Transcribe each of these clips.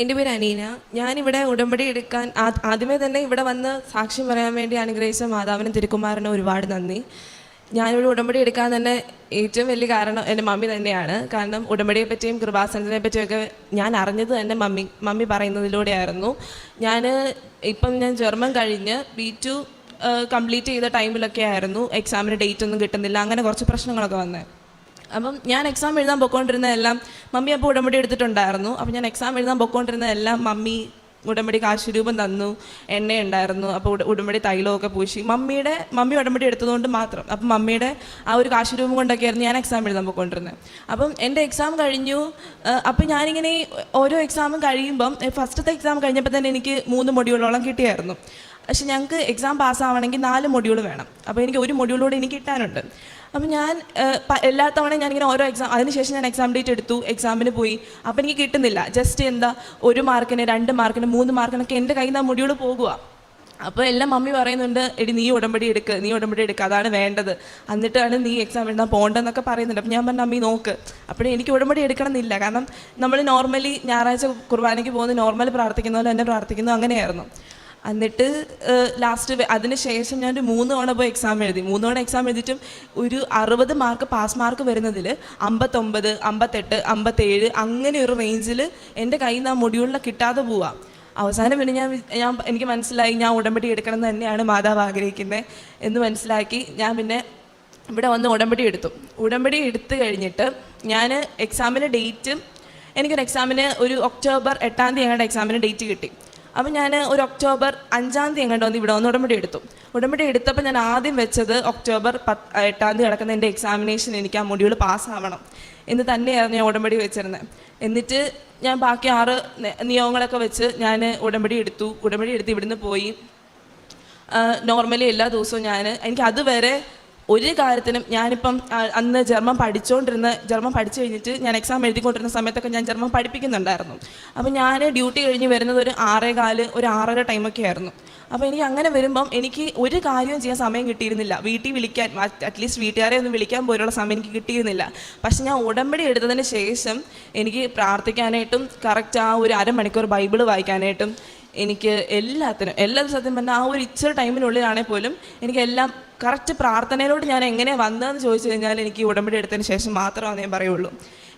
എന്റെ പേര് അനീന. ഞാനിവിടെ ഉടമ്പടി എടുക്കാൻ ആദ്യമേ തന്നെ ഇവിടെ വന്ന് സാക്ഷ്യം പറയാൻ വേണ്ടി അനുഗ്രഹിച്ച മാതാവിനും തിരുക്കുമാരനും ഒരുപാട് നന്ദി. ഞാനിവിടെ ഉടമ്പടി എടുക്കാൻ തന്നെ ഏറ്റവും വലിയ കാരണം എന്റെ മമ്മി തന്നെയാണ്. കാരണം ഉടമ്പടിയെ പറ്റിയും കൃപാസനത്തിനെ പറ്റിയൊക്കെ ഞാൻ അറിഞ്ഞത് തന്നെ മമ്മി മമ്മി പറയുന്നതിലൂടെയായിരുന്നു. ഞാൻ ഇപ്പം ഞാൻ ജർമ്മൻ കഴിഞ്ഞ് ബി ടു കംപ്ലീറ്റ് ചെയ്ത ടൈമിലൊക്കെ ആയിരുന്നു എക്സാമിന് ഡേറ്റ് ഒന്നും കിട്ടുന്നില്ല. അങ്ങനെ കുറച്ച് പ്രശ്നങ്ങളൊക്കെ വന്നത് അപ്പം ഞാൻ എക്സാം എഴുതാൻ പൊക്കോണ്ടിരുന്ന എല്ലാം മമ്മി അപ്പോൾ ഉടമ്പടി എടുത്തിട്ടുണ്ടായിരുന്നു. അപ്പം ഞാൻ എക്സാം എഴുതാൻ പൊക്കോണ്ടിരുന്ന എല്ലാം മമ്മി ഉടമ്പടി കാശുരൂപം തന്നു എണ്ണ ഉണ്ടായിരുന്നു അപ്പോൾ ഉട- ഉടമ്പടി തൈലമൊക്കെ പൂശി. മമ്മിയുടെ മമ്മി ഉടമ്പടി എടുത്തതുകൊണ്ട് മാത്രം. അപ്പം മമ്മിയുടെ ആ ഒരു കാശുരൂപം കൊണ്ടൊക്കെയായിരുന്നു ഞാൻ എക്സാം എഴുതാൻ പോയിക്കൊണ്ടിരുന്നത് അപ്പം എന്റെ എക്സാം കഴിഞ്ഞു. അപ്പം ഞാനിങ്ങനെ ഓരോ എക്സാമും കഴിയുമ്പം ഫസ്റ്റത്തെ എക്സാം കഴിഞ്ഞപ്പോൾ തന്നെ എനിക്ക് മൂന്ന് മൊഡ്യൂളോളം കിട്ടിയായിരുന്നു. പക്ഷെ ഞങ്ങൾക്ക് എക്സാം പാസ്സാവണമെങ്കിൽ നാല് മൊഡ്യൂൾ വേണം. അപ്പോൾ എനിക്ക് ഒരു മൊഡ്യൂളൂടെ എനിക്ക് കിട്ടാനുണ്ട്. അപ്പം ഞാൻ എല്ലാ തവണയും ഞാനിങ്ങനെ ഓരോ എക്സാം അതിനുശേഷം ഞാൻ എക്സാം ഡേറ്റ് എടുത്തു എക്സാമിന് പോയി. അപ്പം എനിക്ക് കിട്ടുന്നില്ല. ജസ്റ്റ് എന്താ ഒരു മാർക്കിന് രണ്ട് മാർക്കിന് മൂന്ന് മാർക്കിനൊക്കെ എന്റെ കയ്യിൽ നിന്ന് മൊഡ്യൂൾ പോകുക അപ്പോൾ എല്ലാം മമ്മി പറയുന്നുണ്ട് എടി നീ ഉടമ്പടി എടുക്ക് നീ ഉടമ്പടി എടുക്കുക അതാണ് വേണ്ടത്. എന്നിട്ടാണ് നീ എക്സാം എഴുതാൻ പോകേണ്ടതെന്നൊക്കെ പറയുന്നുണ്ട്. അപ്പം ഞാൻ പറഞ്ഞു അമ്മി നോക്ക്. അപ്പോഴേ എനിക്ക് ഉടമ്പടി എടുക്കണമെന്നില്ല. കാരണം നമ്മൾ നോർമലി ഞായറാഴ്ച കുർബാനയ്ക്ക് പോകുന്ന നോർമൽ പ്രാർത്ഥിക്കുന്ന പോലെ തന്നെ പ്രാർത്ഥിക്കുന്നു അങ്ങനെയായിരുന്നു. എന്നിട്ട് ലാസ്റ്റ് അതിന് ശേഷം ഞാൻ ഒരു മൂന്ന് തവണ പോയി എക്സാം എഴുതി. മൂന്ന് തവണ എക്സാം എഴുതിയിട്ടും ഒരു അറുപത് മാർക്ക് പാസ് മാർക്ക് വരുന്നതിൽ അമ്പത്തൊമ്പത് അമ്പത്തെട്ട് അമ്പത്തേഴ് അങ്ങനെ ഒരു റേഞ്ചിൽ എന്റെ കയ്യിൽ നിന്ന് ആ മൊഡ്യൂളിൽ കിട്ടാതെ പോവാം. അവസാനം പിന്നെ ഞാൻ ഞാൻ എനിക്ക് മനസ്സിലായി ഞാൻ ഉടമ്പടി എടുക്കണം എന്ന് തന്നെയാണ് മാതാവ് ആഗ്രഹിക്കുന്നത് എന്ന് മനസ്സിലാക്കി ഞാൻ പിന്നെ ഇവിടെ വന്ന് ഉടമ്പടി എടുത്തു. ഉടമ്പടി എടുത്തു കഴിഞ്ഞിട്ട് ഞാൻ എക്സാമിന്റെ ഡേറ്റ് എനിക്കൊരു എക്സാമിന് ഒരു ഒക്ടോബർ എട്ടാം തീയതി ഞങ്ങളുടെ എക്സാമിന് ഡേറ്റ് കിട്ടി. അപ്പം ഞാൻ ഒരു ഒക്ടോബർ അഞ്ചാം തീയതി എങ്ങോട്ട് വന്ന് ഇവിടെ വന്ന് ഉടമ്പടി എടുത്തു. ഉടമ്പടി എടുത്തപ്പോൾ ഞാൻ ആദ്യം വെച്ചത് ഒക്ടോബർ പത്ത് എട്ടാം തീയതി നടക്കുന്ന എന്റെ എക്സാമിനേഷൻ എനിക്ക് ആ മൊഡ്യൂൾ പാസ്സാവണം എന്ന് തന്നെയായിരുന്നു ഞാൻ ഉടമ്പടി വെച്ചിരുന്നത് എന്നിട്ട് ഞാൻ ബാക്കി ആറ് നിയമങ്ങളൊക്കെ വെച്ച് ഞാൻ ഉടമ്പടി എടുത്തു. ഉടമ്പടി എടുത്ത് ഇവിടുന്ന് പോയി. നോർമലി എല്ലാ ദിവസവും ഞാൻ എനിക്ക് അതുവരെ ഒരു കാര്യത്തിനും ഞാനിപ്പം അന്ന് ജർമ്മൻ പഠിച്ചുകൊണ്ടിരുന്ന ജർമ്മൻ പഠിച്ചു കഴിഞ്ഞിട്ട് ഞാൻ എക്സാം എഴുതിക്കൊണ്ടിരുന്ന സമയത്തൊക്കെ ഞാൻ ജർമ്മൻ പഠിപ്പിക്കുന്നുണ്ടായിരുന്നു. അപ്പം ഞാൻ ഡ്യൂട്ടി കഴിഞ്ഞ് വരുന്നത് ഒരു ആറേ കാൽ ഒരു ആറര ടൈമൊക്കെ ആയിരുന്നു. അപ്പോൾ എനിക്ക് അങ്ങനെ വരുമ്പം എനിക്ക് ഒരു കാര്യവും ചെയ്യാൻ സമയം കിട്ടിയിരുന്നില്ല. വീട്ടിൽ വിളിക്കാൻ അറ്റ്ലീസ്റ്റ് വീട്ടുകാരെ ഒന്നും വിളിക്കാൻ പോലുള്ള സമയം എനിക്ക് കിട്ടിയിരുന്നില്ല. പക്ഷെ ഞാൻ ഉടമ്പടി എടുത്തതിന് ശേഷം എനിക്ക് പ്രാർത്ഥിക്കാനായിട്ടും കറക്റ്റ് ആ ഒരു അരമണിക്കൂർ ബൈബിൾ വായിക്കാനായിട്ടും എനിക്ക് എല്ലാത്തിനും എല്ലാ സത്യം പറഞ്ഞാൽ ആ ഒരു ഇച്ചിരി ടൈമിനുള്ളിലാണെങ്കിൽ പോലും എനിക്ക് എല്ലാം കറക്റ്റ് പ്രാർത്ഥനയിലോട്ട് ഞാൻ എങ്ങനെ വന്നതെന്ന് ചോദിച്ചു കഴിഞ്ഞാൽ എനിക്ക് ഉടമ്പടി എടുത്തതിന് ശേഷം മാത്രമേ ഞാൻ പറയുള്ളൂ.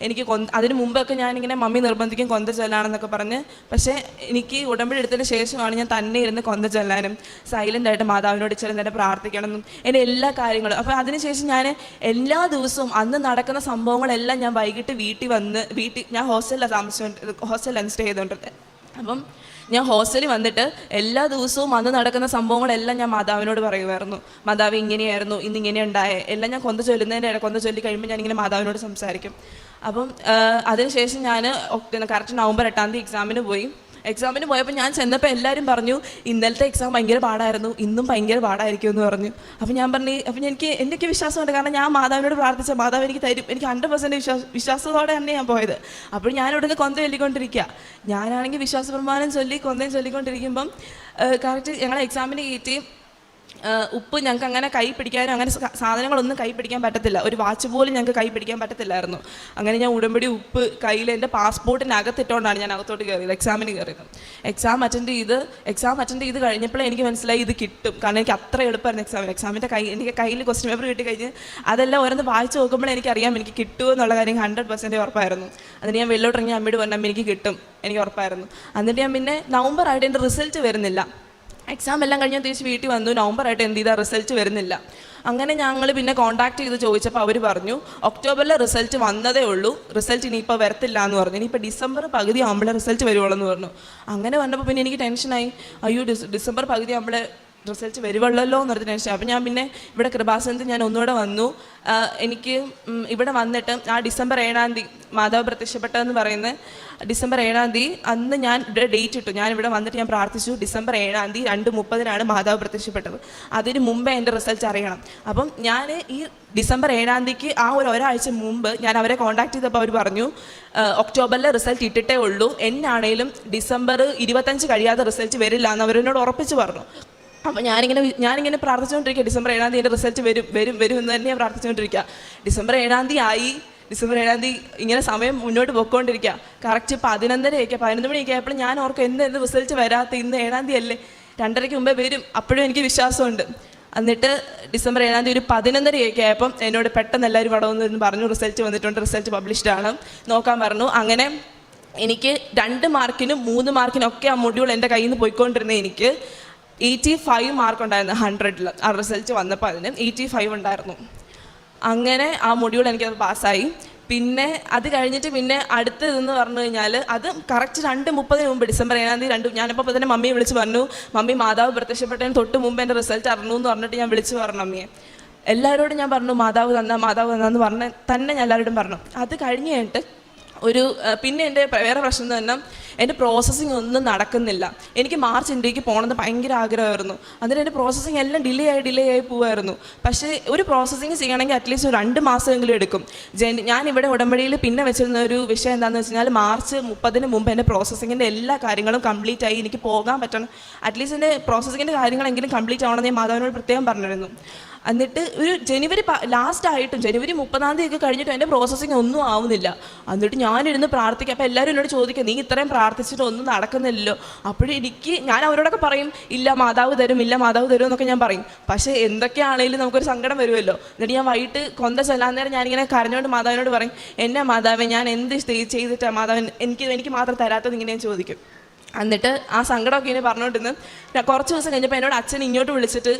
എനിക്ക് കൊന്ത അതിന് മുമ്പൊക്കെ ഞാനിങ്ങനെ മമ്മി നിർബന്ധിക്കും കൊന്ത ചൊല്ലാണെന്നൊക്കെ പറഞ്ഞ് പക്ഷേ എനിക്ക് ഉടമ്പടി എടുത്തതിന് ശേഷമാണ് ഞാൻ തന്നെ ഇരുന്ന് കൊന്ത ചൊല്ലാനും സൈലന്റ് ആയിട്ട് മാതാവിനോട് ചെല്ലുന്ന തന്നെ പ്രാർത്ഥിക്കണമെന്നും എന്റെ എല്ലാ കാര്യങ്ങളും. അപ്പോൾ അതിനുശേഷം ഞാൻ എല്ലാ ദിവസവും അന്ന് നടക്കുന്ന സംഭവങ്ങളെല്ലാം ഞാൻ വൈകിട്ട് വീട്ടിൽ വന്ന് വീട്ടിൽ ഞാൻ ഹോസ്റ്റലിലാണ് താമസിച്ചു ഹോസ്റ്റലിലാണ് സ്റ്റേ ചെയ്തുകൊണ്ടിരുന്നത് അപ്പം ഞാൻ ഹോസ്റ്റലിൽ വന്നിട്ട് എല്ലാ ദിവസവും അന്ന് നടക്കുന്ന സംഭവങ്ങളെല്ലാം ഞാൻ മാതാവിനോട് പറയുമായിരുന്നു. മാതാവ് ഇങ്ങനെയായിരുന്നു ഇന്ന് ഇങ്ങനെ ഉണ്ടായേ. എല്ലാം ഞാൻ കൊന്ത ചൊല്ലുന്നതിന്റെ കൊന്ത ചൊല്ലി കഴിയുമ്പോൾ ഞാനിങ്ങനെ മാതാവിനോട് സംസാരിക്കും. അപ്പം അതിനുശേഷം ഞാൻ കറക്റ്റ് നവംബർ എട്ടാം തീയതി എക്സാമിന് പോയി. എക്സാമിന് പോയപ്പോൾ ഞാൻ ചെന്നപ്പോൾ എല്ലാവരും പറഞ്ഞു ഇന്നലത്തെ എക്സാം ഭയങ്കര പാടായിരുന്നു ഇന്നും ഭയങ്കര പാടായിരിക്കും എന്ന് പറഞ്ഞു. അപ്പോൾ ഞാൻ പറഞ്ഞു അപ്പം എനിക്ക് എനിക്ക് വിശ്വാസമുണ്ട് കാരണം ഞാൻ മാതാവിനോട് പ്രാർത്ഥിച്ച മാതാവ് എനിക്ക് തരും എനിക്ക് ഹൺഡ്രഡ് പെർസെന്റ് വിശ്വാസ വിശ്വാസത്തോടെ തന്നെ ഞാൻ പോയത്. അപ്പോൾ ഞാൻ ഇവിടുന്ന് കൊന്ത ചൊല്ലിക്കൊണ്ടിരിക്കുക ഞാനാണെങ്കിൽ വിശ്വാസ പ്രമാണം ചൊല്ലി കൊന്തയും ചൊല്ലിക്കൊണ്ടിരിക്കുമ്പം കറക്റ്റ് ഞങ്ങളെ എക്സാമിന് കയറ്റി ഉപ്പ് ഞങ്ങൾക്ക് അങ്ങനെ കൈ പിടിക്കാനും അങ്ങനെ സാധനങ്ങളൊന്നും കൈ പിടിക്കാൻ പറ്റത്തില്ല. ഒരു വാച്ച് പോലും ഞങ്ങൾക്ക് കൈ പിടിക്കാൻ പറ്റത്തില്ലായിരുന്നു. അങ്ങനെ ഞാൻ ഉടമ്പടി ഉപ്പ് കയ്യിൽ എന്റെ പാസ്പോർട്ടിനകത്തിട്ടുകൊണ്ടാണ് ഞാൻ അകത്തോട്ട് കയറിയത് എക്സാമിന് കയറിയത്. എക്സാം അറ്റൻഡ് ചെയ്ത് എക്സാം അറ്റൻഡ് ചെയ്ത് കഴിഞ്ഞപ്പോഴേ എനിക്ക് മനസ്സിലായി ഇത് കിട്ടും. കാരണം എനിക്ക് അത്ര എളുപ്പമായിരുന്നു എക്സാമിന് എക്സാമിന്റെ കൈ എനിക്ക് കയ്യിൽ ക്വസ്റ്റ്യൻ പേപ്പർ കിട്ടി കഴിഞ്ഞ് അതെല്ലാം ഓരോന്ന് വായിച്ച് നോക്കുമ്പോഴേ എനിക്കറിയാം എനിക്ക് കിട്ടുമോ എന്നുള്ള കാര്യം ഹൺഡ്രഡ് പെർസെന്റ് ഉറപ്പായിരുന്നു. അതിന് ഞാൻ വെള്ളോട്ടിറങ്ങി അമ്മയോട് പറഞ്ഞു അമ്മ എനിക്ക് കിട്ടും. എനിക്ക് ഉറപ്പായിരുന്നു. എന്നിട്ട് ഞാൻ പിന്നെ നവംബർ ആയിട്ട് എന്റെ റിസൾട്ട് വരുന്നില്ല. എക്സാം എല്ലാം കഴിഞ്ഞ് തിരിച്ച് വീട്ടിൽ വന്നു. നവംബർ ആയിട്ട് എന്ത് ചെയ്താൽ റിസൾട്ട് വരുന്നില്ല. അങ്ങനെ ഞങ്ങൾ പിന്നെ കോൺടാക്ട് ചെയ്ത് ചോദിച്ചപ്പോൾ അവർ പറഞ്ഞു ഒക്ടോബറിൽ റിസൾട്ട് വന്നതേ ഉള്ളൂ. റിസൾട്ട് ഇനിയിപ്പോൾ വരത്തില്ല എന്ന് പറഞ്ഞു. ഇനിയിപ്പോൾ ഡിസംബർ പകുതി ആകുമ്പോഴേ റിസൾട്ട് വരുവുള്ളൂ എന്ന് പറഞ്ഞു. അങ്ങനെ വന്നപ്പോൾ പിന്നെ എനിക്ക് ടെൻഷനായി അയ്യോ ഡിസംബർ പകുതി ആകുമ്പോഴേ റിസൾട്ട് വരുവുള്ളല്ലോ എന്ന് എന്നൊരു ശേഷം അപ്പം ഞാൻ പിന്നെ ഇവിടെ കൃപാസനത്തിൽ ഞാൻ ഒന്നുകൂടെ വന്നു. എനിക്ക് ഇവിടെ വന്നിട്ട് ആ ഡിസംബർ ഏഴാം തീയതി മാതാവ് പ്രത്യക്ഷപ്പെട്ടതെന്ന് പറയുന്നത് ഡിസംബർ ഏഴാം തീയതി അന്ന് ഞാൻ ഇവിടെ ഡേറ്റ് ഇട്ടു. ഞാൻ ഇവിടെ വന്നിട്ട് ഞാൻ പ്രാർത്ഥിച്ചു ഡിസംബർ ഏഴാം തീയതി രണ്ട് മുപ്പതിനാണ് മാതാവ് പ്രത്യക്ഷപ്പെട്ടത്. അതിന് മുമ്പേ എന്റെ റിസൾട്ട് അറിയണം. അപ്പം ഞാൻ ഈ ഡിസംബർ ഏഴാം തീയതിക്ക് ആ ഒരു ഒരാഴ്ച മുമ്പ് ഞാൻ അവരെ കോൺടാക്ട് ചെയ്തപ്പോൾ അവർ പറഞ്ഞു ഒക്ടോബറിലെ റിസൾട്ട് ഇട്ടിട്ടേ ഉള്ളൂ. എന്നാണേലും ഡിസംബർ ഇരുപത്തഞ്ച് കഴിയാതെ റിസൾട്ട് വരില്ല എന്ന് അവരെന്നോട് ഉറപ്പിച്ച് പറഞ്ഞു. അപ്പോൾ ഞാനിങ്ങനെ ഞാനിങ്ങനെ പ്രാർത്ഥിച്ചുകൊണ്ടിരിക്കുക. ഡിസംബർ ഏഴാം തീയതി എന്റെ റിസൾട്ട് വരും വരും വരും എന്ന് തന്നെ ഞാൻ പ്രാർത്ഥിച്ചുകൊണ്ടിരിക്കുക. ഡിസംബർ ഏഴാം തീയതി ആയി. ഡിസംബർ ഏഴാം തീയതി ഇങ്ങനെ സമയം മുന്നോട്ട് പോയിക്കൊണ്ടിരിക്കുക. കറക്റ്റ് പതിനൊന്നരയൊക്കെ പതിനൊന്ന് മണിയൊക്കെ ആയപ്പോൾ ഞാൻ ഓർക്കും എന്ത് എന്ത് റിസൾട്ട് വരാത്ത ഇന്ന് ഏഴാം തീയതി അല്ലേ? രണ്ടരയ്ക്ക് മുമ്പേ വരും. അപ്പോഴും എനിക്ക് വിശ്വാസമുണ്ട്. എന്നിട്ട് ഡിസംബർ ഏഴാം തീയതി ഒരു പതിനൊന്നരയൊക്കെ ആയപ്പം എന്നോട് പെട്ടെന്ന് എല്ലാവരും ഇവിടെ എന്ന് പറഞ്ഞു റിസൾട്ട് വന്നിട്ടുണ്ട്. റിസൾട്ട് പബ്ലിഷ്ഡ് ആണ്. നോക്കാൻ പറഞ്ഞു. അങ്ങനെ എനിക്ക് രണ്ട് മാർക്കിനും മൂന്ന് മാർക്കിനും ഒക്കെ ആ മൊഡ്യൂൾ എന്റെ കയ്യിൽ നിന്ന് പോയിക്കൊണ്ടിരുന്നത് എനിക്ക്. എയ്റ്റി ഫൈവ് മാർക്ക് ഉണ്ടായിരുന്നു ഹൺഡ്രഡിൽ ആ റിസൾട്ട് വന്നപ്പോൾ അതിന് എയ്റ്റി ഫൈവ് ഉണ്ടായിരുന്നു. അങ്ങനെ ആ മൊഡ്യൂൾ എനിക്കത് പാസ്സായി. പിന്നെ അത് കഴിഞ്ഞിട്ട് പിന്നെ അടുത്തതെന്ന് പറഞ്ഞു കഴിഞ്ഞാൽ അത് കറക്റ്റ് രണ്ട് മുപ്പതിന് മുമ്പ് ഡിസംബർ ഏഴാം തീയതി രണ്ട് ഞാനിപ്പോൾ തന്നെ മമ്മിയെ വിളിച്ച് പറഞ്ഞു മമ്മി മാതാവ് പ്രത്യക്ഷപ്പെട്ടതിന് തൊട്ട് മുമ്പ് എന്റെ റിസൾട്ട് അറിഞ്ഞു എന്ന് പറഞ്ഞിട്ട് ഞാൻ വിളിച്ച് പറഞ്ഞു മമ്മിയെ. എല്ലാവരോടും ഞാൻ പറഞ്ഞു മാതാവ് തന്ന മാതാവ് തന്നെന്ന് പറഞ്ഞ് തന്നെ ഞാൻ എല്ലാവരോടും പറഞ്ഞു. അത് കഴിഞ്ഞ് കഴിഞ്ഞിട്ട് ഒരു പിന്നെ എന്റെ വേറെ പ്രശ്നം തന്നെ എന്റെ പ്രോസസ്സിങ് ഒന്നും നടക്കുന്നില്ല. എനിക്ക് മാർച്ച് ഇന്ത്യയ്ക്ക് പോകണമെന്ന് ഭയങ്കര ആഗ്രഹമായിരുന്നു. അതിന് എന്റെ പ്രോസസ്സിങ് എല്ലാം ഡിലേ ആയി ഡിലേ ആയി പോകുമായിരുന്നു പക്ഷേ ഒരു പ്രോസസ്സിങ് ചെയ്യണമെങ്കിൽ അറ്റ്ലീസ്റ്റ് ഒരു രണ്ട് മാസമെങ്കിലും എടുക്കും. ജൻ ഞാൻ ഇവിടെ ഉടമ്പടിയിൽ പിന്നെ വെച്ചിരുന്ന ഒരു വിഷയം എന്താണെന്ന് വെച്ച് കഴിഞ്ഞാൽ മാർച്ച് മുപ്പതിന് മുമ്പ് എന്റെ പ്രോസസ്സിങ്ങിന്റെ എല്ലാ കാര്യങ്ങളും കംപ്ലീറ്റ് ആയി എനിക്ക് പോകാൻ പറ്റണം. അറ്റ്ലീസ്റ്റ് എന്റെ പ്രോസസ്സിങ്ങിന്റെ കാര്യങ്ങളെങ്കിലും കംപ്ലീറ്റ് ആവണമെന്ന് ഞാൻ മാതാവിനോട് പ്രത്യേകം പറഞ്ഞിരുന്നു. എന്നിട്ട് ഒരു ജനുവരി ലാസ്റ്റ് ആയിട്ടും ജനുവരി മുപ്പതാം തീയതി ഒക്കെ കഴിഞ്ഞിട്ടും എന്റെ പ്രോസസ്സിങ് ഒന്നും ആവുന്നില്ല. എന്നിട്ട് ഞാനിരുന്ന് പ്രാർത്ഥിക്കുക അപ്പോൾ എല്ലാവരും എന്നോട് ചോദിക്കുക നീ ഇത്രയും പ്രാർത്ഥിച്ചിട്ട് ഒന്നും നടക്കുന്നില്ലല്ലോ. അപ്പോഴും എനിക്ക് ഞാൻ അവരോടൊക്കെ പറയും ഇല്ല മാതാവ് തരും ഇല്ല മാതാവ് തരും എന്നൊക്കെ ഞാൻ പറയും. പക്ഷേ എന്തൊക്കെയാണെങ്കിലും നമുക്കൊരു സങ്കടം വരുമല്ലോ. എന്നിട്ട് ഞാൻ വൈകിട്ട് കൊന്ത ചെല്ലാൻ നേരം ഞാനിങ്ങനെ കരഞ്ഞോണ്ട് മാതാവിനോട് പറയും എന്നെ മാതാവേ ഞാൻ എന്ത് ചെയ്തിട്ടാണ് മാതാവൻ എനിക്ക് എനിക്ക് മാത്രം തരാത്തത്? ഇങ്ങനെ ഞാൻ ചോദിക്കും. എന്നിട്ട് ആ സങ്കടമൊക്കെ ഇങ്ങനെ പറഞ്ഞുകൊണ്ടിരുന്ന് കുറച്ച് ദിവസം കഴിഞ്ഞപ്പോൾ എന്നോട് അച്ഛൻ ഇങ്ങോട്ട് വിളിച്ചിട്ട്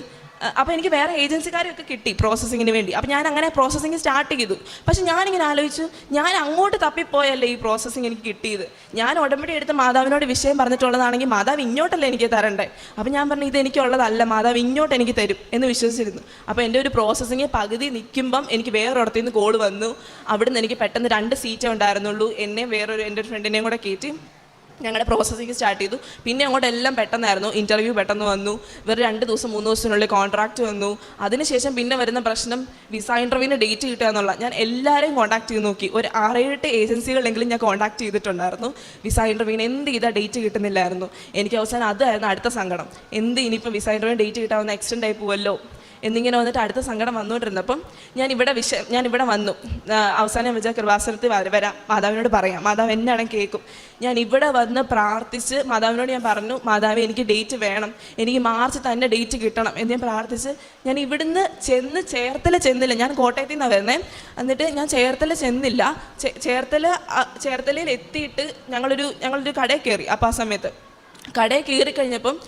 അപ്പോൾ എനിക്ക് വേറെ ഏജൻസിക്കാരെയൊക്കെ കിട്ടി പ്രോസസ്സിങ്ങിന് വേണ്ടി. അപ്പോൾ ഞാൻ അങ്ങനെ പ്രോസസ്സിങ് സ്റ്റാർട്ട് ചെയ്തു. പക്ഷെ ഞാനിങ്ങനെ ആലോചിച്ചു ഞാൻ അങ്ങോട്ട് തപ്പിപ്പോയല്ലേ ഈ പ്രോസസ്സിങ് എനിക്ക് കിട്ടിയത്? ഞാൻ ഉടമ്പടി എടുത്ത് മാതാവിനോട് വിഷയം പറഞ്ഞിട്ടുള്ളതാണെങ്കിൽ മാതാവ് ഇങ്ങോട്ടല്ലേ എനിക്ക് തരണ്ടേ? അപ്പോൾ ഞാൻ പറഞ്ഞു ഇത് എനിക്കുള്ളതല്ല മാതാവ് ഇങ്ങോട്ട് എനിക്ക് തരും എന്ന് വിശ്വസിച്ചിരുന്നു. അപ്പോൾ എന്റെ ഒരു പ്രോസസ്സിങ് പകുതി നിൽക്കുമ്പം എനിക്ക് വേറൊരിടത്തു നിന്ന് കോൾ വന്നു. അവിടുന്ന് എനിക്ക് പെട്ടെന്ന് രണ്ട് സീറ്റേ ഉണ്ടായിരുന്നുള്ളൂ. എന്നെ വേറൊരു എന്റെ ഫ്രണ്ടിനെയും കൂടെ കയറ്റി ഞങ്ങളുടെ പ്രോസസ്സിങ് സ്റ്റാർട്ട് ചെയ്തു. പിന്നെ അങ്ങോട്ട് എല്ലാം പെട്ടെന്നായിരുന്നു. ഇന്റർവ്യൂ പെട്ടെന്ന് വന്നു. ഇവർ രണ്ട് ദിവസം മൂന്ന് ദിവസത്തിനുള്ളിൽ കോൺട്രാക്റ്റ് വന്നു. അതിനുശേഷം പിന്നെ വരുന്ന പ്രശ്നം വിസ ഇന്റർവ്യൂവിന്റെ ഡേറ്റ് കിട്ടുക എന്നുള്ള. ഞാൻ എല്ലാവരെയും കോൺടാക്ട് ചെയ്ത് നോക്കി. ഒരു ആറേഴെട്ട് ഏജൻസികളെങ്കിലും ഞാൻ കോൺടാക്ട് ചെയ്തിട്ടുണ്ടായിരുന്നു. വിസ ഇന്റർവ്യൂവിന് എന്ത് ചെയ്താൽ ഡേറ്റ് കിട്ടുന്നില്ലായിരുന്നു. എനിക്ക് അവസാനം അതായിരുന്നു അടുത്ത സങ്കടം. എന്ത് ഇനിയിപ്പോൾ വിസ ഇന്റർവ്യൂവിന് ഡേറ്റ് കിട്ടാവുന്ന എക്സ്റ്റെൻഡ് ആയി പോവല്ലോ? എന്നിങ്ങനെ വന്നിട്ട് അടുത്ത സങ്കടം വന്നുകൊണ്ടിരുന്നപ്പം ഞാൻ ഇവിടെ വിഷ ഞാൻ ഇവിടെ വന്നു. അവസാനം വെച്ച കൃപാസനത്തിൽ വര- മാതാവിനോട് പറയാം. മാതാവ് എന്നാണ് കേൾക്കും. ഞാൻ ഇവിടെ വന്ന് പ്രാർത്ഥിച്ച് മാതാവിനോട് ഞാൻ പറഞ്ഞു മാതാവ് എനിക്ക് ഡേറ്റ് വേണം. എനിക്ക് മാർച്ച് തന്നെ ഡേറ്റ് കിട്ടണം. എന്ന് ഞാൻ പ്രാർത്ഥിച്ച് ഞാൻ ഇവിടുന്ന് ചെന്ന് ചേർത്തല ചെന്നില്ല. ഞാൻ കോട്ടയത്തിൽ നിന്നാണ് വരുന്നത് എന്നിട്ട് ഞാൻ ചേർത്തല ചെന്നില്ല. ചേർത്തല ചേർത്തലയിൽ എത്തിയിട്ട് ഞങ്ങളൊരു ഞങ്ങളൊരു കടയിൽ കയറി. അപ്പോൾ ആ സമയത്ത് കടയിൽ കയറി കഴിഞ്ഞപ്പം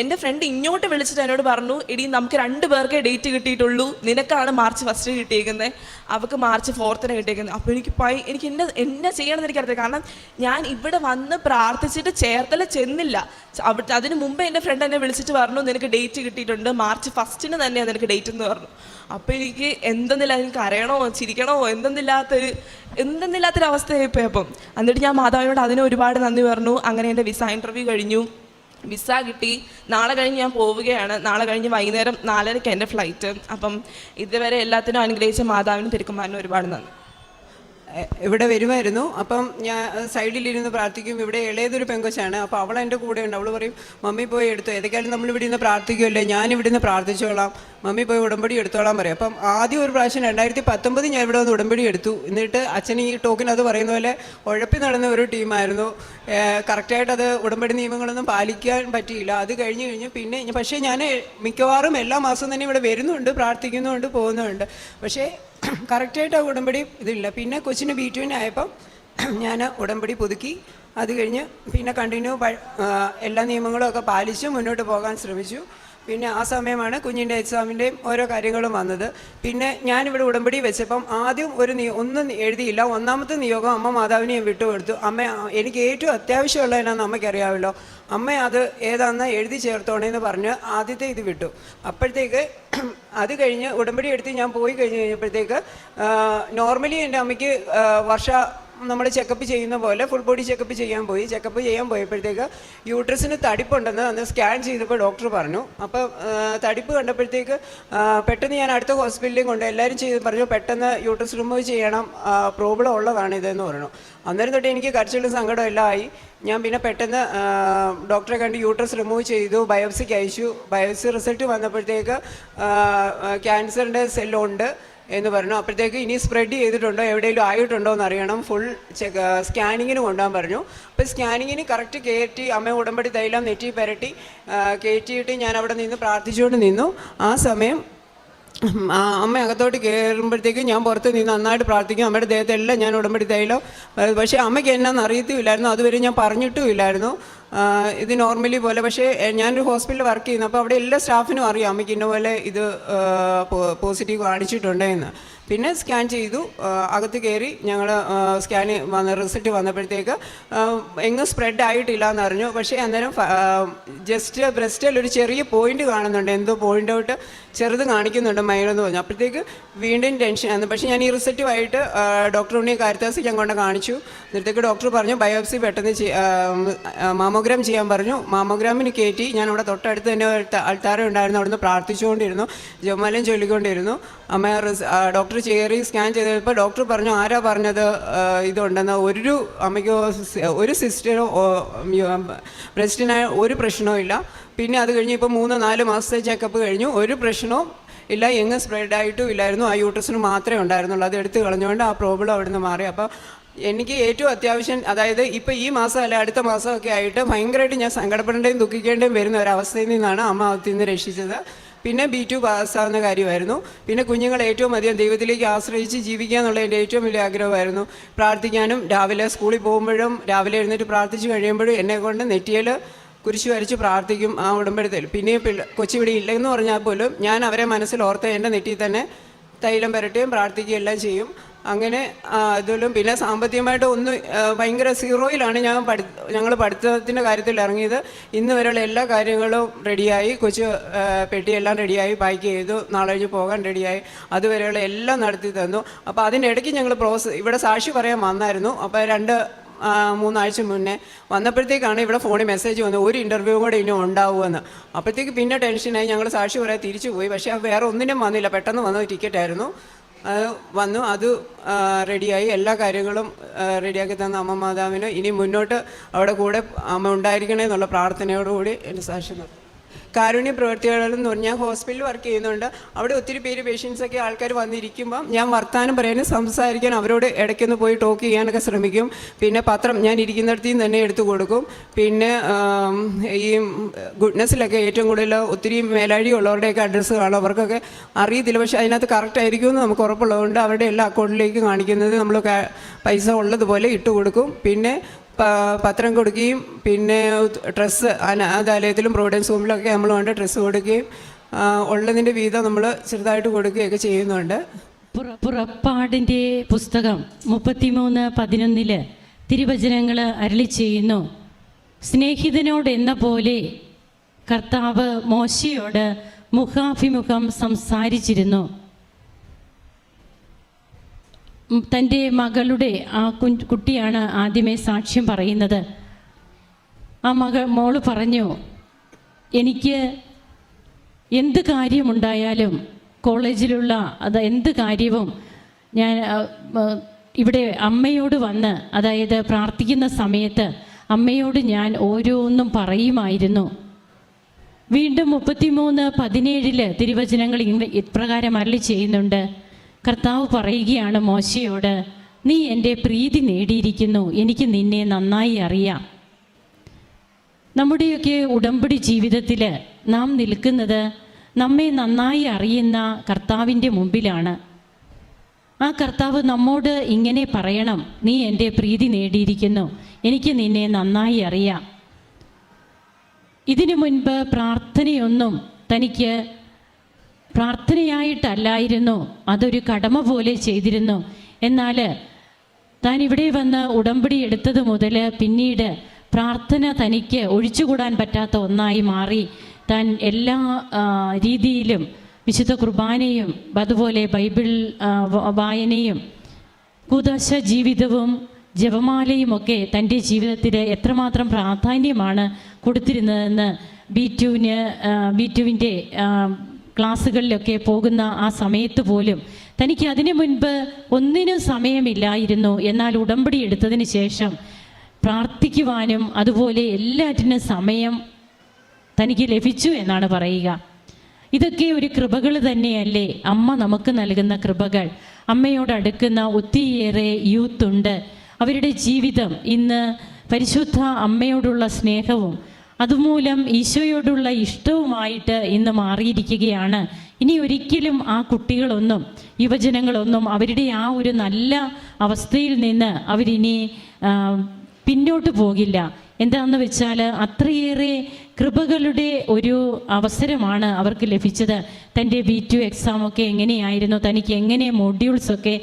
എന്റെ ഫ്രണ്ട് ഇങ്ങോട്ട് വിളിച്ചിട്ട് എന്നോട് പറഞ്ഞു എടി നമുക്ക് രണ്ട് പേർക്കേ ഡേറ്റ് കിട്ടിയിട്ടുള്ളൂ. നിനക്കാണ് മാർച്ച് ഫസ്റ്റ് കിട്ടിയേക്കുന്നത് അവൾക്ക് മാർച്ച് ഫോർത്തിന് കിട്ടിയേക്കുന്നത് അപ്പോൾ എനിക്ക് പൈ എനിക്ക് എന്നെ എന്നെ ചെയ്യണമെന്ന് എനിക്കറിയാം കാരണം ഞാൻ ഇവിടെ വന്ന് പ്രാർത്ഥിച്ചിട്ട് ചേർത്തല ചെന്നില്ല. അവിടെ അതിന് മുമ്പേ എന്റെ ഫ്രണ്ട് എന്നെ വിളിച്ചിട്ട് പറഞ്ഞു നിനക്ക് ഡേറ്റ് കിട്ടിയിട്ടുണ്ട്. മാർച്ച് ഫസ്റ്റിന് തന്നെയാണ് നിനക്ക് ഡേറ്റ് എന്ന് പറഞ്ഞു. അപ്പോൾ എനിക്ക് എന്തെന്നില്ല എനിക്ക് അറിയണോ ചിരിക്കണോ എന്തെന്നില്ലാത്തൊരു എന്തെന്നില്ലാത്തൊരു അവസ്ഥയായി പോയി അപ്പം. എന്നിട്ട് ഞാൻ മാതാവിനോട് അതിന് ഒരുപാട് നന്ദി പറഞ്ഞു. അങ്ങനെ എന്റെ വിസ ഇന്റർവ്യൂ കഴിഞ്ഞു. വിസ കിട്ടി. നാളെ കഴിഞ്ഞ് ഞാൻ പോവുകയാണ്. നാളെ കഴിഞ്ഞ് വൈകുന്നേരം നാലരയ്ക്ക് എന്റെ ഫ്ലൈറ്റ് അപ്പം ഇതുവരെ എല്ലാത്തിനും അനുഗ്രഹിച്ച മാതാവിനും തിരുക്കുമാരനും ഒരുപാട് നന്ദി. ഇവിടെ വരുമായിരുന്നു? അപ്പം ഞാൻ സൈഡിലിരുന്ന് പ്രാർത്ഥിക്കും. ഇവിടെ ഇളയതൊരു പെങ്കൊച്ചാണ്. അപ്പോൾ അവൾ എന്റെ കൂടെ ഉണ്ട് അവൾ പറയും മമ്മി പോയി എടുത്തു. ഏതൊക്കെയാലും നമ്മൾ ഇവിടെ നിന്ന് പ്രാർത്ഥിക്കുമല്ലേ. ഞാൻ ഇവിടെ നിന്ന് പ്രാർത്ഥിച്ചോളാം. മമ്മി പോയി ഉടമ്പടി എടുത്തോളാം പറയും. അപ്പം ആദ്യം ഒരു പ്രാവശ്യം രണ്ടായിരത്തി പത്തൊമ്പത് ഞാൻ ഇവിടെ വന്ന് ഉടമ്പടി എടുത്തു. എന്നിട്ട് അച്ഛൻ ഈ ടോക്കിൻ അത് പറയുന്ന പോലെ ഉഴപ്പി നടന്ന ഒരു ടീമായിരുന്നു. കറക്റ്റായിട്ട് അത് ഉടമ്പടി നിയമങ്ങളൊന്നും പാലിക്കാൻ പറ്റിയില്ല. അത് കഴിഞ്ഞ് കഴിഞ്ഞ് പിന്നെ പക്ഷേ ഞാൻ മിക്കവാറും എല്ലാ മാസവും തന്നെ ഇവിടെ വരുന്നുണ്ട് പ്രാർത്ഥിക്കുന്നുണ്ട് പോകുന്നുണ്ട്. പക്ഷേ കറക്റ്റായിട്ട് ആ ഉടമ്പടി ഇതില്ല. പിന്നെ കൊച്ചിന് ബി ടുവിനായപ്പം ഞാൻ ഉടമ്പടി പുതുക്കി. അത് കഴിഞ്ഞ് പിന്നെ കണ്ടിന്യൂ എല്ലാ നിയമങ്ങളും ഒക്കെ പാലിച്ച് മുന്നോട്ട് പോകാൻ ശ്രമിച്ചു. പിന്നെ ആ സമയമാണ് കുഞ്ഞിന്റെ എക്സാമിന്റെയും ഓരോ കാര്യങ്ങളും വന്നത്. പിന്നെ ഞാനിവിടെ ഉടമ്പടി വെച്ചപ്പം ആദ്യം ഒരു നിയ ഒന്നും എഴുതിയില്ല. ഒന്നാമത്തെ നിയോഗം അമ്മ മാതാവിനെ ഞാൻ വിട്ടുകൊടുത്തു. അമ്മ എനിക്ക് ഏറ്റവും അത്യാവശ്യമുള്ള എന്നാന്ന് അമ്മയ്ക്ക് അറിയാമല്ലോ അമ്മ അത് ഏതാണെന്ന് എഴുതി ചേർത്തോണേന്ന് പറഞ്ഞ് ആദ്യത്തെ ഇത് വിട്ടു. അപ്പോഴത്തേക്ക് അത് കഴിഞ്ഞ് ഉടമ്പടി എടുത്ത് ഞാൻ പോയി കഴിഞ്ഞ് കഴിഞ്ഞപ്പോഴത്തേക്ക് നോർമലി എന്റെ അമ്മയ്ക്ക് വർഷ നമ്മൾ ചെക്കപ്പ് ചെയ്യുന്ന പോലെ ഫുൾ ബോഡി ചെക്കപ്പ് ചെയ്യാൻ പോയി. ചെക്കപ്പ് ചെയ്യാൻ പോയപ്പോഴത്തേക്ക് യൂട്രസിന് തടിപ്പുണ്ടെന്ന് അന്ന് സ്കാൻ ചെയ്തപ്പോൾ ഡോക്ടർ പറഞ്ഞു. അപ്പോൾ തടിപ്പ് കണ്ടപ്പോഴത്തേക്ക് പെട്ടെന്ന് ഞാൻ അടുത്ത ഹോസ്പിറ്റലിൽ കൊണ്ട് എല്ലാവരും ചെയ്ത് പറഞ്ഞു പെട്ടെന്ന് യൂട്രസ് റിമൂവ് ചെയ്യണം. പ്രോബ്ലം ഉള്ളതാണ് ഇതെന്ന് പറഞ്ഞു. അന്നേരം തൊട്ട് എനിക്ക് കരച്ചിലും സങ്കടം എല്ലാം ആയി. ഞാൻ പിന്നെ പെട്ടെന്ന് ഡോക്ടറെ കണ്ട് യൂട്രസ് റിമൂവ് ചെയ്തു ബയോപ്സിക്ക് അയച്ചു. ബയോപ്സി റിസൾട്ട് വന്നപ്പോഴത്തേക്ക് ക്യാൻസറിന്റെ സെല്ലുണ്ട് എന്ന് പറഞ്ഞു. അപ്പോഴത്തേക്ക് ഇനി സ്പ്രെഡ് ചെയ്തിട്ടുണ്ടോ എവിടെയെങ്കിലും ആയിട്ടുണ്ടോ എന്ന് അറിയണം ഫുൾ സ്കാനിങ്ങിന് കൊണ്ടുപോകാൻ പറഞ്ഞു. അപ്പോൾ സ്കാനിങ്ങിന് കറക്റ്റ് കയറ്റി അമ്മ ഉടമ്പടി തൈലം നെറ്റി പുരട്ടി കയറ്റിയിട്ട് ഞാൻ അവിടെ നിന്ന് പ്രാർത്ഥിച്ചുകൊണ്ട് നിന്നു. ആ സമയം അമ്മ അകത്തോട്ട് കയറുമ്പോഴത്തേക്കും ഞാൻ പുറത്ത് നിന്ന് നന്നായിട്ട് പ്രാർത്ഥിക്കും. അമ്മയുടെ ദേഹത്തെല്ലാം ഞാൻ ഉടമ്പടി തൈലോ പക്ഷേ അമ്മയ്ക്ക് എന്നാന്ന് അറിയത്തുമില്ലായിരുന്നു. അതുവരെ ഞാൻ പറഞ്ഞിട്ടും ഇല്ലായിരുന്നു ആ, ഇത് നോർമലി പോലെ. പക്ഷേ ഞാനൊരു ഹോസ്പിറ്റലിൽ വർക്ക് ചെയ്യുന്നു. അപ്പോൾ അവിടെ എല്ലാ സ്റ്റാഫിനും അറിയാം. അമ്മയ്ക്ക് ഇന്ന പോലെ ഇത് പോസിറ്റീവ് കാണിച്ചിട്ടുണ്ട് എന്ന് പിന്നെ സ്കാൻ ചെയ്തു. അകത്ത് കയറി ഞങ്ങൾ സ്കാൻ വന്ന റിസൾട്ട് വന്നപ്പോഴത്തേക്ക് എങ്ങും സ്പ്രെഡ് ആയിട്ടില്ല എന്ന് അറിഞ്ഞു. പക്ഷേ അന്നേരം ജസ്റ്റ് ബ്രസ്റ്റിൽ ഒരു ചെറിയ പോയിന്റ് കാണുന്നുണ്ട്. എന്തോ പോയിന്റ് ഔട്ട് ചെറുത് കാണിക്കുന്നുണ്ട് മൈനെന്ന് പറഞ്ഞു. അപ്പോഴത്തേക്ക് വീണ്ടും ടെൻഷൻ ടെൻഷനായിരുന്നു പക്ഷേ ഞാൻ ഈ റിസൾട്ടുമായിട്ട് ഡോക്ടർ ഉണ്ണി കാരിത്താസ് കൊണ്ട് കാണിച്ചു. എന്നിട്ടേക്ക് ഡോക്ടർ പറഞ്ഞു ബയോപ്സി പെട്ടെന്ന് മാമോഗ്രാം ചെയ്യാൻ പറഞ്ഞു. മാമോഗ്രാമിന് കയറ്റി ഞാൻ അവിടെ തൊട്ടടുത്ത് തന്നെ അൾത്താര ഉണ്ടായിരുന്നു. അവിടുന്ന് പ്രാർത്ഥിച്ചുകൊണ്ടിരുന്നു. ജമാലം ചൊല്ലിക്കൊണ്ടിരുന്നു. അമ്മ ഡോക്ടർ കയറി സ്കാൻ ചെയ്തപ്പോൾ ഡോക്ടർ പറഞ്ഞു ആരാ പറഞ്ഞത് ഇതുണ്ടെന്ന്? ഒരു അമ്മയ്ക്കോ ഒരു സിസ്റ്ററോ ബ്രസ്റ്റിനായ ഒരു പ്രശ്നവും ഇല്ല. പിന്നെ അത് കഴിഞ്ഞ് ഇപ്പോൾ മൂന്ന് നാല് മാസത്തെ ചെക്കപ്പ് കഴിഞ്ഞു. ഒരു പ്രശ്നവും ഇല്ല. എങ്ങും സ്പ്രെഡ് ആയിട്ടും ഇല്ലായിരുന്നു. ആ യൂട്രസിന് മാത്രമേ ഉണ്ടായിരുന്നുള്ളൂ. അത് എടുത്തു കളഞ്ഞുകൊണ്ട് ആ പ്രോബ്ലം അവിടുന്ന് മാറി. അപ്പോൾ എനിക്ക് ഏറ്റവും അത്യാവശ്യം അതായത് ഇപ്പോൾ ഈ മാസം അല്ല അടുത്ത മാസമൊക്കെ ആയിട്ട് ഭയങ്കരമായിട്ട് ഞാൻ സങ്കടപ്പെടേണ്ടതും ദുഃഖിക്കേണ്ടതും വരുന്ന ഒരവസ്ഥയിൽ നിന്നാണ് അമ്മ അതിൽ നിന്ന് രക്ഷിച്ചത്. പിന്നെ ബി ടു പാസ്സാവുന്ന കാര്യമായിരുന്നു. പിന്നെ കുഞ്ഞുങ്ങൾ ഏറ്റവും അധികം ദൈവത്തിലേക്ക് ആശ്രയിച്ച് ജീവിക്കുക എന്നുള്ള എന്റെ ഏറ്റവും വലിയ ആഗ്രഹമായിരുന്നു. പ്രാർത്ഥിക്കാനും രാവിലെ സ്കൂളിൽ പോകുമ്പോഴും രാവിലെ എഴുന്നേറ്റ് പ്രാർത്ഥിച്ച് കഴിയുമ്പോഴും എന്നെ കൊണ്ട് നെറ്റിയിൽ കുരിശ് വരച്ച് പ്രാർത്ഥിക്കും ആ ഉടമ്പെടുത്തൽ പിന്നെയും പിള്ള കൊച്ചിവിടെ ഇല്ലെന്ന് പറഞ്ഞാൽ പോലും ഞാൻ അവരെ മനസ്സിൽ ഓർത്ത് എന്റെ നെറ്റിയിൽ തന്നെ തൈലം പുരട്ടുകയും പ്രാർത്ഥിക്കുകയും എല്ലാം ചെയ്യും. അങ്ങനെ അതിലും പിന്നെ സാമ്പത്തികമായിട്ട് ഒന്ന് ഭയങ്കര സീറോയിലാണ് ഞാൻ പഠി ഞങ്ങൾ പഠിത്തത്തിന്റെ കാര്യത്തിൽ ഇറങ്ങിയത്. ഇന്ന് വരെയുള്ള എല്ലാ കാര്യങ്ങളും റെഡിയായി. കൊച്ചു പെട്ടിയെല്ലാം റെഡിയായി. പാക്ക് ചെയ്തു. നാളെ കഴിഞ്ഞ് പോകാൻ റെഡിയായി. അതുവരെയുള്ള എല്ലാം നടത്തി തന്നു. അപ്പോൾ അതിന്റെ അതിനിടയ്ക്ക് ഞങ്ങൾ പ്രോസസ് ഇവിടെ സാക്ഷി പറയാൻ വന്നായിരുന്നു. അപ്പോൾ രണ്ട് മൂന്നാഴ്ച മുന്നേ വന്നപ്പോഴത്തേക്കാണ് ഇവിടെ ഫോണിൽ മെസ്സേജ് വന്നത്. ഒരു ഇന്റർവ്യൂ കൂടെ ഇനി ഉണ്ടാവുമെന്ന്. അപ്പോഴത്തേക്ക് പിന്നെ ടെൻഷനായി ഞങ്ങൾ സാക്ഷി പറയാൻ തിരിച്ചു പോയി. പക്ഷേ വേറെ ഒന്നിനും വന്നില്ല. പെട്ടെന്ന് വന്ന ടിക്കറ്റ് ആയിരുന്നു. അത് വന്നു. അത് റെഡിയായി എല്ലാ കാര്യങ്ങളും റെഡിയാക്കി തന്ന അമ്മ മാതാവിന്. ഇനി മുന്നോട്ട് അവിടെ കൂടെ അമ്മ ഉണ്ടായിരിക്കണേ എന്നുള്ള പ്രാർത്ഥനയോടുകൂടി എന്റെ സാക്ഷി നിർത്തുന്നു. കാരുണ്യ പ്രവർത്തികളെന്ന് പറഞ്ഞാൽ ഹോസ്പിറ്റലിൽ വർക്ക് ചെയ്യുന്നുണ്ട്. അവിടെ ഒത്തിരി പേര് പേഷ്യൻസൊക്കെ ആൾക്കാർ വന്നിരിക്കുമ്പം ഞാൻ വർത്താനം പറയാനും സംസാരിക്കാൻ അവരോട് ഇടയ്ക്കൊന്ന് പോയി ടോക്ക് ചെയ്യാനൊക്കെ ശ്രമിക്കും. പിന്നെ പത്രം ഞാൻ ഇരിക്കുന്നിടത്തു നിന്ന് തന്നെ എടുത്തു കൊടുക്കും. പിന്നെ ഈ ഗുഡ്നെസ്സിലൊക്കെ ഏറ്റവും കൂടുതൽ ഒത്തിരി മേലാഴി ഉള്ളവരുടെയൊക്കെ അഡ്രസ്സ് കാണും. അവർക്കൊക്കെ അറിയത്തില്ല. പക്ഷേ അതിനകത്ത് കറക്റ്റ് ആയിരിക്കുമെന്ന് നമുക്ക് ഉറപ്പുള്ളതുകൊണ്ട് അവരുടെ എല്ലാ അക്കൗണ്ടിലേക്ക് കാണിക്കുന്നത് നമ്മൾ പൈസ ഉള്ളതുപോലെ ഇട്ട് കൊടുക്കും. പിന്നെ പത്രം കൊടുക്കുകയും പിന്നെ ഡ്രസ്സ് അനാഥാലയത്തിലും പ്രൊവിഡൻസ് ഹോമിലൊക്കെ നമ്മൾ വേണ്ട ഡ്രസ്സ് കൊടുക്കുകയും ഉള്ളതിന്റെ വീതം നമ്മൾ ചെറുതായിട്ട് കൊടുക്കുകയൊക്കെ ചെയ്യുന്നുണ്ട്. പുറ- പുറപ്പാടിന്റെ പുസ്തകം മുപ്പത്തിമൂന്ന് പതിനൊന്നിൽ തിരുവചനങ്ങൾ അരളി ചെയ്യുന്നു. സ്നേഹിതനോട് എന്ന പോലെ കർത്താവ് മോശയോട് മുഖാഭിമുഖം സംസാരിച്ചിരുന്നു. തന്റെ മകളുടെ ആ കുട്ടിയാണ് ആദ്യമേ സാക്ഷ്യം പറയുന്നത്. ആ മകൾ മോൾ പറഞ്ഞു എനിക്ക് എന്ത് കാര്യമുണ്ടായാലും കോളേജിലുള്ള അത് എന്ത് കാര്യവും ഞാൻ ഇവിടെ അമ്മയോട് വന്ന് അതായത് പ്രാർത്ഥിക്കുന്ന സമയത്ത് അമ്മയോട് ഞാൻ ഓരോന്നും പറയുമായിരുന്നു. വീണ്ടും മുപ്പത്തിമൂന്ന് പതിനേഴിൽ തിരുവചനങ്ങൾ ഇപ്രകാരം അരളി ചെയ്യുന്നുണ്ട്. കർത്താവ് പറയുകയാണ് മോശയോട് നീ എന്റെ പ്രീതി നേടിയിരിക്കുന്നു. എനിക്ക് നിന്നെ നന്നായി അറിയാം. നമ്മുടെയൊക്കെ ഉടമ്പടി ജീവിതത്തിൽ നാം നിൽക്കുന്നത് നമ്മെ നന്നായി അറിയുന്ന കർത്താവിന്റെ മുമ്പിലാണ്. ആ കർത്താവ് നമ്മോട് ഇങ്ങനെ പറയണം നീ എന്റെ പ്രീതി നേടിയിരിക്കുന്നു. എനിക്ക് നിന്നെ നന്നായി അറിയാം. ഇതിനു മുൻപ് പ്രാർത്ഥനയൊന്നും തനിക്ക് പ്രാർത്ഥനയായിട്ടല്ലായിരുന്നു. അതൊരു കടമ പോലെ ചെയ്തിരുന്നു. എന്നാൽ താൻ ഇവിടെ വന്ന് ഉടമ്പടി എടുത്തത് മുതൽ പിന്നീട് പ്രാർത്ഥന തനിക്ക് ഒഴിച്ചുകൂടാൻ പറ്റാത്ത ഒന്നായി മാറി. താൻ എല്ലാ രീതിയിലും വിശുദ്ധ കുർബാനയും അതുപോലെ ബൈബിൾ വായനയും കൂതാശ ജീവിതവും ജപമാലയുമൊക്കെ തന്റെ ജീവിതത്തിൽ എത്രമാത്രം പ്രാധാന്യമാണ് കൊടുത്തിരുന്നതെന്ന് ബി ടുവിന് ബി ടുവിന്റെ ക്ലാസ്സുകളിലൊക്കെ പോകുന്ന ആ സമയത്ത് പോലും തനിക്ക് അതിനു മുൻപ് ഒന്നിനും സമയമില്ലായിരുന്നു. എന്നാൽ ഉടമ്പടി എടുത്തതിന് ശേഷം പ്രാർത്ഥിക്കുവാനും അതുപോലെ എല്ലാറ്റിനും സമയം തനിക്ക് ലഭിച്ചു എന്നാണ് പറയുക. ഇതൊക്കെ ഒരു കൃപകൾ തന്നെയല്ലേ? അമ്മ നമുക്ക് നൽകുന്ന കൃപകൾ. അമ്മയോട് അടുക്കുന്ന ഒത്തിരിയേറെ യൂത്തുണ്ട്. അവരുടെ ജീവിതം ഇന്ന് പരിശുദ്ധ അമ്മയോടുള്ള സ്നേഹവും അതുമൂലം ഈശോയോടുള്ള ഇഷ്ടവുമായിട്ട് ഇന്ന് മാറിയിരിക്കുകയാണ്. ഇനി ഒരിക്കലും ആ കുട്ടികളൊന്നും യുവജനങ്ങളൊന്നും അവരുടെ ആ ഒരു നല്ല അവസ്ഥയിൽ നിന്ന് അവരിനി പിന്നോട്ട് പോകില്ല. എന്താണെന്ന് വെച്ചാൽ അത്രയേറെ കൃപകളുടെ ഒരു അവസരമാണ് അവർക്ക് ലഭിച്ചത്. തന്റെ ബി ടു എക്സാമൊക്കെ എങ്ങനെയായിരുന്നു? തനിക്ക് എങ്ങനെ മോഡ്യൂൾസൊക്കെ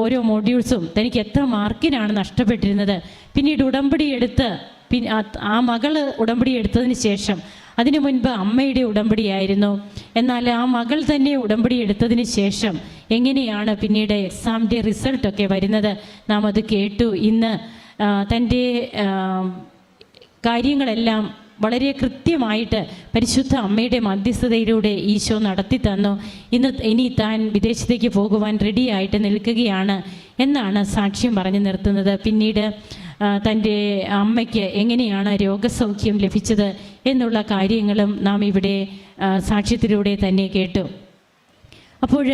ഓരോ മോഡ്യൂൾസും തനിക്ക് എത്ര മാർക്കിനാണ് നഷ്ടപ്പെട്ടിരുന്നത്? പിന്നീട് ഉടമ്പടി എടുത്ത് പിന്നെ ആ- മകൾ ഉടമ്പടി എടുത്തതിന് ശേഷം അതിനു മുൻപ് അമ്മയുടെ ഉടമ്പടിയായിരുന്നു. എന്നാൽ ആ മകൾ തന്നെ ഉടമ്പടി എടുത്തതിന് ശേഷം എങ്ങനെയാണ് പിന്നീട് എക്സാമിന്റെ റിസൾട്ടൊക്കെ വരുന്നത്? നാം അത് കേട്ടു. ഇന്ന് തന്റെ കാര്യങ്ങളെല്ലാം വളരെ കൃത്യമായിട്ട് പരിശുദ്ധ അമ്മയുടെ മധ്യസ്ഥതയിലൂടെ ഈശോ നടത്തി തന്നു. ഇന്ന് ഇനി താൻ വിദേശത്തേക്ക് പോകുവാൻ റെഡിയായിട്ട് നിൽക്കുകയാണ് എന്നാണ് സാക്ഷ്യം പറഞ്ഞു നിർത്തുന്നത്. പിന്നീട് തന്റെ അമ്മയ്ക്ക് എങ്ങനെയാണ് രോഗസൗഖ്യം ലഭിച്ചത് എന്നുള്ള കാര്യങ്ങളും നാം ഇവിടെ സാക്ഷ്യത്തിലൂടെ തന്നെ കേട്ടു. അപ്പോൾ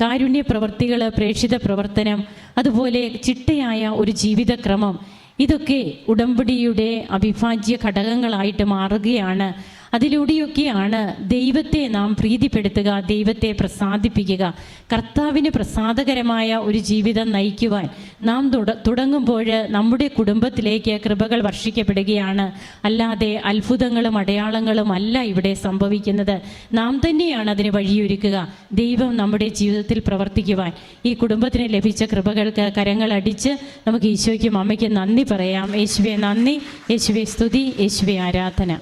കാരുണ്യ പ്രവർത്തികൾ പ്രേക്ഷിത പ്രവർത്തനം അതുപോലെ ചിട്ടയായ ഒരു ജീവിതക്രമം ഇതൊക്കെ ഉടമ്പടിയുടെ അവിഭാജ്യ ഘടകങ്ങളായിട്ട് മാറുകയാണ് അതിലൂടെയൊക്കെയാണ് ദൈവത്തെ നാം പ്രീതിപ്പെടുത്തുക ദൈവത്തെ പ്രസാദിപ്പിക്കുക കർത്താവിന് പ്രസാദകരമായ ഒരു ജീവിതം നയിക്കുവാൻ നാം തുടങ്ങുമ്പോൾ നമ്മുടെ കുടുംബത്തിലേക്ക് കൃപകൾ വർഷിക്കപ്പെടുകയാണ്. അല്ലാതെ അത്ഭുതങ്ങളും അടയാളങ്ങളും അല്ല ഇവിടെ സംഭവിക്കുന്നത്. നാം തന്നെയാണ് അതിന് വഴിയൊരുക്കുക. ദൈവം നമ്മുടെ ജീവിതത്തിൽ പ്രവർത്തിക്കുവാൻ ഈ കുടുംബത്തിന് ലഭിച്ച കൃപകൾക്ക് കരങ്ങളടിച്ച് നമുക്ക് ഈശോയ്ക്കും അമ്മയ്ക്കും നന്ദി പറയാം. യേശുവെ നന്ദി യേശുവെ സ്തുതി യേശുവെ ആരാധന.